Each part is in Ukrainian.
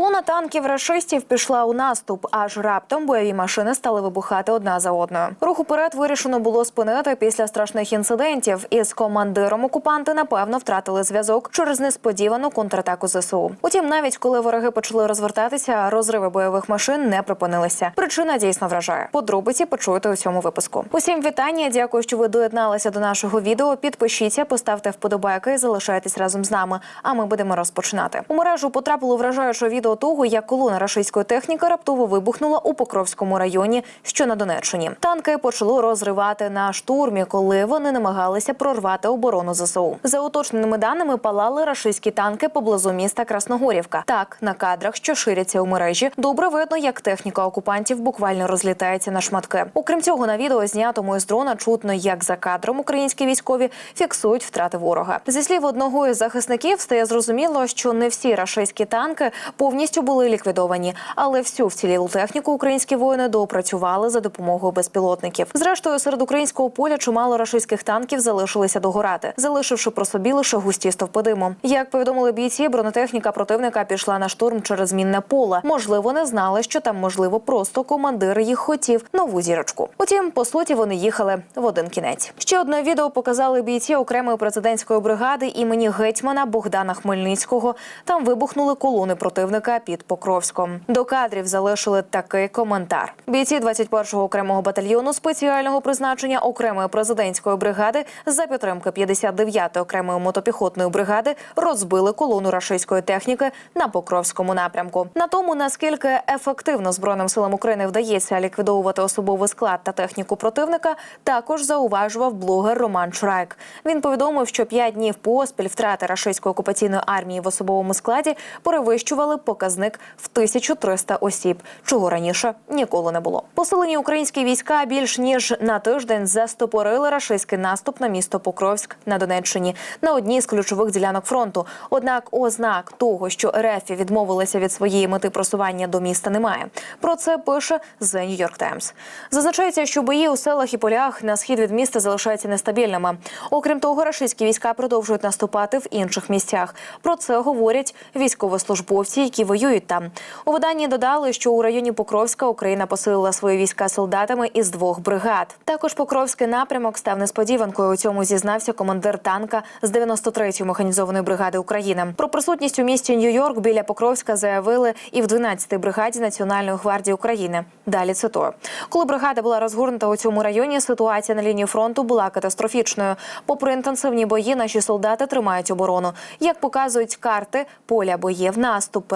com Колона танків рашистів пішла у наступ, аж раптом бойові машини стали вибухати одна за одною. Рух уперед вирішено було спинити після страшних інцидентів. Із командиром окупанти напевно втратили зв'язок через несподівану контратаку ЗСУ. Утім, навіть коли вороги почали розвертатися, розриви бойових машин не припинилися. Причина дійсно вражає. Подробиці почуєте у цьому випуску. Усім вітання. Дякую, що ви доєдналися до нашого відео. Підпишіться, поставте вподобайки і залишайтесь разом з нами. А ми будемо розпочинати. У мережу потрапило вражаюче відео того, як колона рашистської техніки раптово вибухнула у Покровському районі, що на Донеччині. Танки почало розривати на штурмі, коли вони намагалися прорвати оборону ЗСУ. За уточненими даними палали рашистські танки поблизу міста Красногорівка. Так на кадрах, що ширяться у мережі, добре видно, як техніка окупантів буквально розлітається на шматки. Окрім цього, на відео знятому із дрона чутно, як за кадром українські військові фіксують втрати ворога. Зі слів одного із захисників, стає зрозуміло, що не всі рашистські танки повністю були ліквідовані, але всю вцілілу техніку українські воїни доопрацювали за допомогою безпілотників. Зрештою, серед українського поля чимало рашистських танків залишилися догорати, залишивши про собі лише густі стовпи диму. Як повідомили бійці, бронетехніка противника пішла на штурм через мінне поле. Можливо, не знали, що там можливо просто командир їх хотів нову зірочку. Утім, по суті, вони їхали в один кінець. Ще одне відео показали бійці окремої президентської бригади імені гетьмана Богдана Хмельницького. Там вибухнули колони противника під Покровськом. До кадрів залишили такий коментар: бійці 21-го окремого батальйону спеціального призначення окремої президентської бригади за підтримки 59-ї окремої мотопіхотної бригади розбили колону рашистської техніки на Покровському напрямку. На тому наскільки ефективно збройним силам України вдається ліквідовувати особовий склад та техніку противника, також зауважував блогер Роман Чурайк. Він повідомив, що п'ять днів поспіль втрати рашистської окупаційної армії в особовому складі перевищували показник в 1300 осіб, чого раніше ніколи не було. Посилені українські війська більш ніж на тиждень застопорили рашистський наступ на місто Покровськ на Донеччині на одній з ключових ділянок фронту. Однак, ознак того, що РФ відмовилися від своєї мети просування до міста, немає. Про це пише The New York Times. Зазначається, що бої у селах і полях на схід від міста залишаються нестабільними. Окрім того, рашистські війська продовжують наступати в інших місцях. Про це говорять військовослужбовці, які воюють там. У виданні додали, що у районі Покровська Україна посилила свої війська солдатами із двох бригад. Також Покровський напрямок став несподіванкою. У цьому зізнався командир танка з 93-ї механізованої бригади України. Про присутність у місті Нью-Йорк біля Покровська заявили і в 12-й бригаді Національної гвардії України. Далі цитую. коли бригада була розгорнута у цьому районі. Ситуація на лінії фронту була катастрофічною. Попри інтенсивні бої, наші солдати тримають оборону. Як показують карти, поля боїв наступ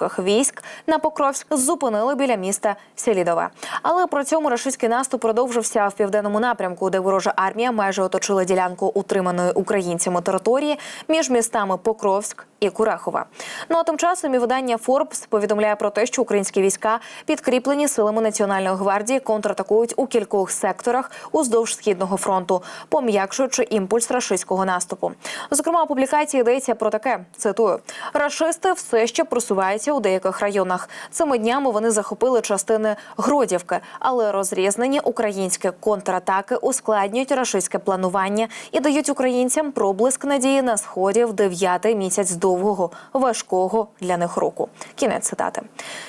рашистських військ на Покровськ зупинили біля міста Селідове. Але при цьому рашистський наступ продовжився в південному напрямку, де ворожа армія майже оточила ділянку утриманої українцями території між містами Покровськ і Курахова. Ну а тим часом і видання Forbes повідомляє про те, що українські війська, підкріплені силами національної гвардії, контратакують у кількох секторах уздовж східного фронту, пом'якшуючи імпульс рашистського наступу. Зокрема, у публікації йдеться про таке: цитую: рашисти все ще просуваються у деяких районах. Цими днями вони захопили частини Гродівки, але розрізнені українські контратаки ускладнюють рашистське планування і дають українцям проблиск надії на сході в дев'ятий місяць довгого важкого для них року. Кінець цитати.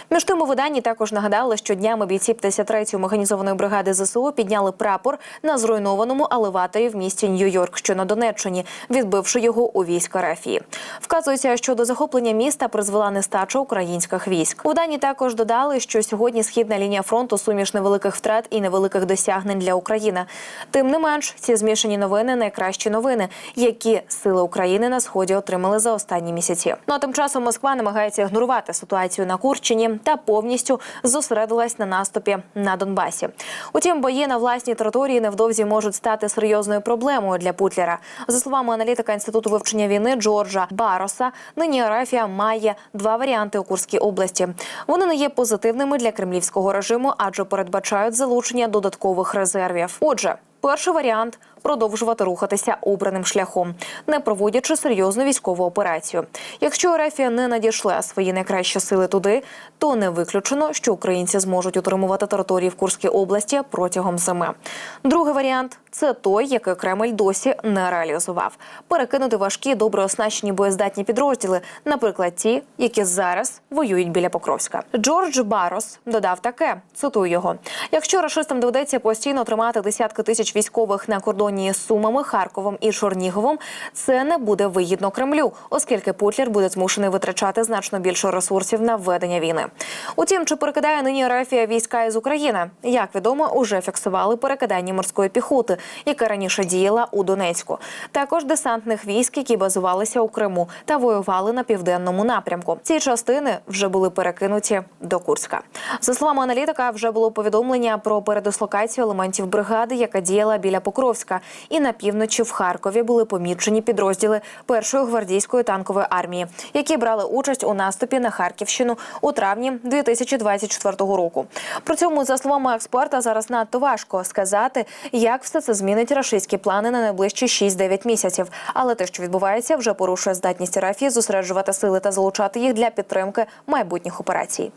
Між тим у виданні також нагадали, що днями бійці 53-ї механізованої бригади ЗСУ підняли прапор на зруйнованому елеваторі в місті Нью-Йорк, що на Донеччині, відбивши його у військ Рафії. Вказується, що до захоплення міста призвела нестача українських військ. У виданні також додали, що сьогодні східна лінія фронту суміш невеликих втрат і невеликих досягнень для України. Тим не менш, ці змішані новини найкращі новини, які сили України на сході отримали за останні місяці. Ну а тим часом Москва намагається ігнорувати ситуацію на Курщині та повністю зосередилась на наступі на Донбасі. Утім, бої на власній території невдовзі можуть стати серйозною проблемою для Путлера. За словами аналітика інституту вивчення війни Джорджа Бароса, нині Арафія має два варіанти у Курській області. Вони не є позитивними для кремлівського режиму, адже передбачають залучення додаткових резервів. Отже. Перший варіант продовжувати рухатися обраним шляхом, не проводячи серйозну військову операцію. Якщо Ерефія не надійшла свої найкращі сили туди, то не виключено, що українці зможуть утримувати території в Курській області протягом зими. Другий варіант це той, який Кремль досі не реалізував. Перекинути важкі, добре оснащені боєздатні підрозділи, наприклад, ті, які зараз воюють біля Покровська. Джордж Барос додав таке: цитую його: якщо рашистам доведеться постійно тримати десятки тисяч військових на кордоні з Сумами, Харковом і Чорніговом, це не буде вигідно Кремлю, оскільки Путлер буде змушений витрачати значно більше ресурсів на введення війни. Утім, чи перекидає нині Рефія війська із України? Як відомо, уже фіксували перекидання морської піхоти, яка раніше діяла у Донецьку. Також десантних військ, які базувалися у Криму та воювали на південному напрямку. Ці частини вже були перекинуті до Курська. За словами аналітика, вже було повідомлення про передислокацію елементів бригади, яка діяла біля Покровська, і на півночі в Харкові були помічені підрозділи першої гвардійської танкової армії, які брали участь у наступі на Харківщину у травні 2024 року. При цьому, за словами експерта, зараз надто важко сказати, як все це змінить рашистські плани на найближчі 6-9 місяців. Але те, що відбувається, вже порушує здатність Рафії зосереджувати сили та залучати їх для підтримки майбутніх операцій.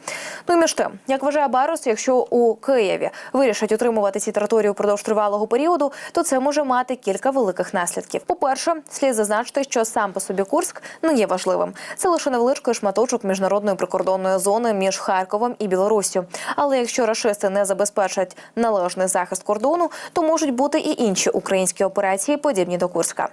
Ну і між тим, як вважає Барос, якщо у Києві вирішать утримувати ці території впродовж тривалого періоду, то це може мати кілька великих наслідків. По-перше, слід зазначити, що сам по собі Курськ не є важливим. Це лише невеличкий шматочок міжнародної прикордонної зони між Харковом і Білоруссю. Але якщо рашисти не забезпечать належний захист кордону, то можуть бути і інші українські операції, подібні до Курська.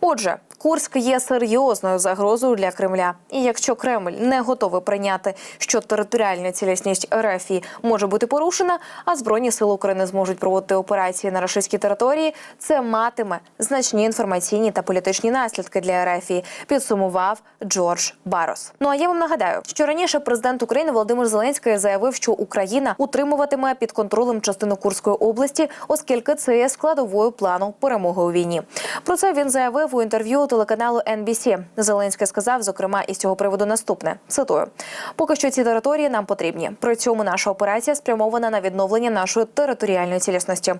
Отже, Курськ є серйозною загрозою для Кремля. І якщо Кремль не готовий прийняти, що територіальна цілісність РФ може бути порушена, а збройні сили України зможуть проводити операції на рашистській території, це матиме значні інформаційні та політичні наслідки для РФ, підсумував Джордж Барос. Ну а я вам нагадаю, що раніше президент України Володимир Зеленський заявив, що Україна утримуватиме під контролем частину Курської області, оскільки це є складовою плану перемоги у війні. Про це він заявив у інтерв'ю телеканалу NBC. Зеленський сказав, зокрема, із цього приводу наступне: цитую: поки що ці території нам потрібні. При цьому наша операція спрямована на відновлення нашої територіальної цілісності.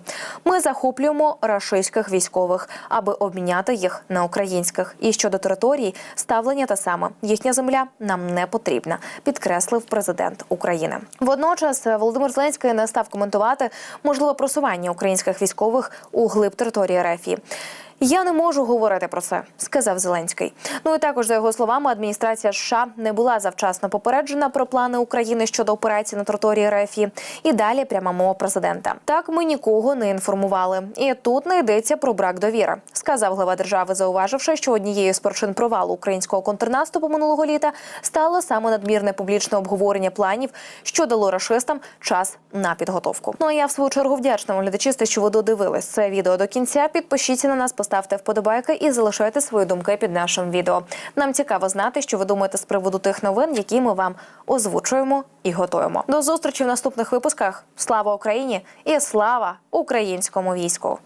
Ми захоплюємо рашистських військових, аби обміняти їх на українських. І щодо територій, ставлення та саме. Їхня земля нам не потрібна, підкреслив президент України. Водночас Володимир Зеленський не став коментувати можливе просування українських військових у глиб території РФ. Я не можу говорити про це, сказав Зеленський. Ну і також за його словами, адміністрація США не була завчасно попереджена про плани України щодо операції на території РФ. І далі пряма мова президента. Так ми нікого не інформували. І тут не йдеться про брак довіри, сказав глава держави, зауваживши, що однією з причин провалу українського контрнаступу минулого літа стало саме надмірне публічне обговорення планів, що дало рашистам час на підготовку. Ну а я в свою чергу вдячна глядачі, що ви додивились це відео до кінця. Підпишіться на нас, поставте вподобайки і залишайте свої думки під нашим відео. Нам цікаво знати, що ви думаєте з приводу тих новин, які ми вам озвучуємо і готуємо. До зустрічі в наступних випусках. Слава Україні і слава українському війську!